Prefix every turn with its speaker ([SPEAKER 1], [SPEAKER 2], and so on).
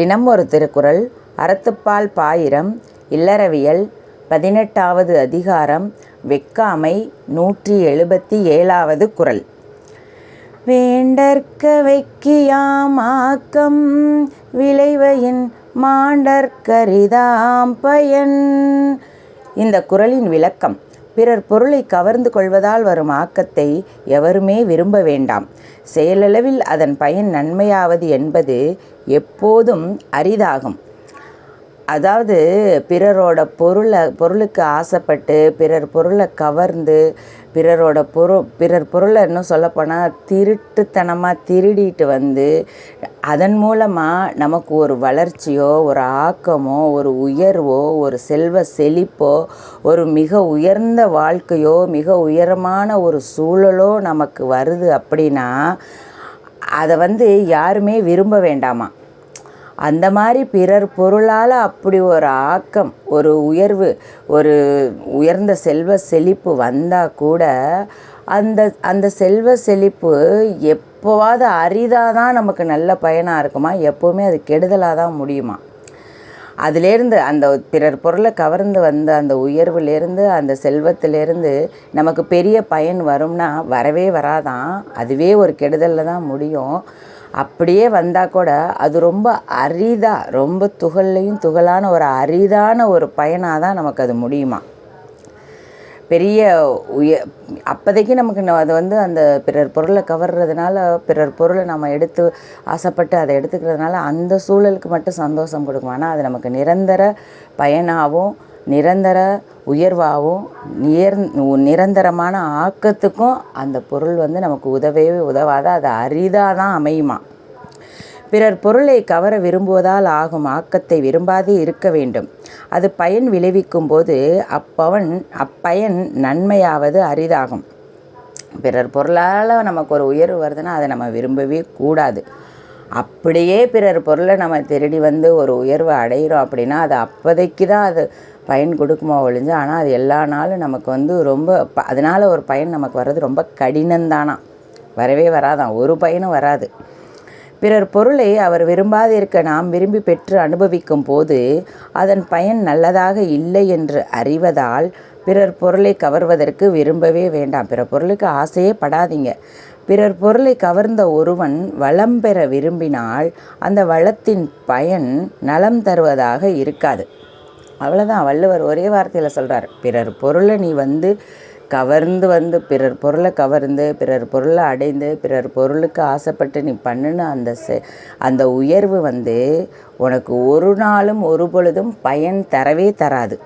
[SPEAKER 1] தினம் ஒரு திருக்குறள் அறத்துப்பால் பாயிரம் இல்லறவியல் பதினெட்டாவது அதிகாரம் வெக்காமை நூற்றி எழுபத்தி ஏழாவது குறள். வேண்டற்க வெக்கியாம் ஆக்கம் விளைவையின் மாண்டற்கரிதாம் பயன். இந்த குறளின் விளக்கம் பிறர் பொருளை கவர்ந்து கொள்வதால் வரும் ஆக்கத்தை எவருமே விரும்ப வேண்டாம். செயலளவில் அதன் பயன் நன்மையாவது என்பது எப்போதும் அரிதாகும். அதாவது பிறரோட பொருளை பொருளுக்கு ஆசைப்பட்டு பிறர் பொருளை கவர்ந்து பிறரோட பொருள் பிறர் பொருளை இன்னும் சொல்லப்போனால் திருட்டுத்தனமாக திருடிட்டு வந்து அதன் மூலமாக நமக்கு ஒரு வளர்ச்சியோ ஒரு ஆக்கமோ ஒரு உயர்வோ ஒரு செல்வ செழிப்போ ஒரு மிக உயர்ந்த வாழ்க்கையோ மிக உயரமான ஒரு சூழலோ நமக்கு வருது அப்படின்னா அதை வந்து யாருமே விரும்ப வேண்டாமா? அந்த மாதிரி பிறர் பொருளால் அப்படி ஒரு ஆக்கம் ஒரு உயர்வு ஒரு உயர்ந்த செல்வ செழிப்பு வந்தால் கூட அந்த அந்த செல்வ செழிப்பு எப்போவாவது அரிதாக தான் நமக்கு நல்ல பயனாக இருக்குமா? எப்போவுமே அது கெடுதலாக தான் முடியுமா? அதுலேருந்து அந்த பிறர் பொருளை கவர்ந்து வந்த அந்த உயர்வுலேருந்து அந்த செல்வத்திலேருந்து நமக்கு பெரிய பயன் வரும்னா வரவே வராதான். அதுவே ஒரு கெடுதலில் தான் முடியும். அப்படியே வந்தால் கூட அது ரொம்ப அரிதாக ரொம்ப துகள்லையும் துகளான ஒரு அரிதான ஒரு பயனாக தான் நமக்கு அது முடியுமா? பெரிய உய அப்போதைக்கு நமக்கு அது வந்து அந்த பிறர் பொருளை கவர்றதுனால பிறர் பொருளை நம்ம எடுத்து ஆசைப்பட்டு அதை எடுத்துக்கிறதுனால அந்த சூழலுக்கு மட்டும் சந்தோஷம் கொடுக்கும். ஆனால் அது நமக்கு நிரந்தர பயனாகவும் நிரந்தர உயர்வாகவும் நியர் நிரந்தரமான ஆக்கத்துக்கும் அந்த பொருள் வந்து நமக்கு உதவவே உதவாத அது அரிதாக தான் அமையுமா? பிறர் பொருளை கவர விரும்புவதால் ஆகும் ஆக்கத்தை விரும்பாது இருக்க வேண்டும். அது பயன் விளைவிக்கும் போது அப்பவன் அப்பயன் நன்மையாவது அரிதாகும். பிறர் பொருளால் நமக்கு ஒரு உயர்வு வருதுன்னா அதை நம்ம விரும்பவே கூடாது. அப்படியே பிறர் பொருளை நம்ம திருடி வந்து ஒரு உயர்வை அடைகிறோம் அப்படின்னா அது அப்போதைக்கு தான் அது பயன் கொடுக்குமா ஒழிஞ்சு ஆனால் அது எல்லா நாளும் நமக்கு வந்து ரொம்ப ப அதனால் ஒரு பயன் நமக்கு வர்றது ரொம்ப கடினம்தானா வரவே வராதான் ஒரு பயனும் வராது. பிறர் பொருளை அவர் விரும்பாது இருக்க நாம் விரும்பி பெற்று அனுபவிக்கும் போது அதன் பயன் நல்லதாக இல்லை என்று அறிவதால் பிறர் பொருளை கவர்வதற்கு விரும்பவே வேண்டாம். பிறர் பொருளுக்கு ஆசையே படாதீங்க. பிறர் பொருளை கவர்ந்த ஒருவன் வளம் பெற விரும்பினால் அந்த வளத்தின் பயன் நலம் தருவதாக இருக்காது. அவ்வளோதான் வள்ளுவர் ஒரே வார்த்தையில் சொல்கிறார் பிறர் பொருளை நீ வந்து கவர்ந்து வந்து பிறர் பொருளை கவர்ந்து பிறர் பொருளை அடைந்து பிறர் பொருளுக்கு ஆசைப்பட்டு நீ பண்ணுன அந்த செ அந்த உயர்வு வந்து உனக்கு ஒரு நாளும் ஒரு பொழுதும் பயன் தரவே தராது.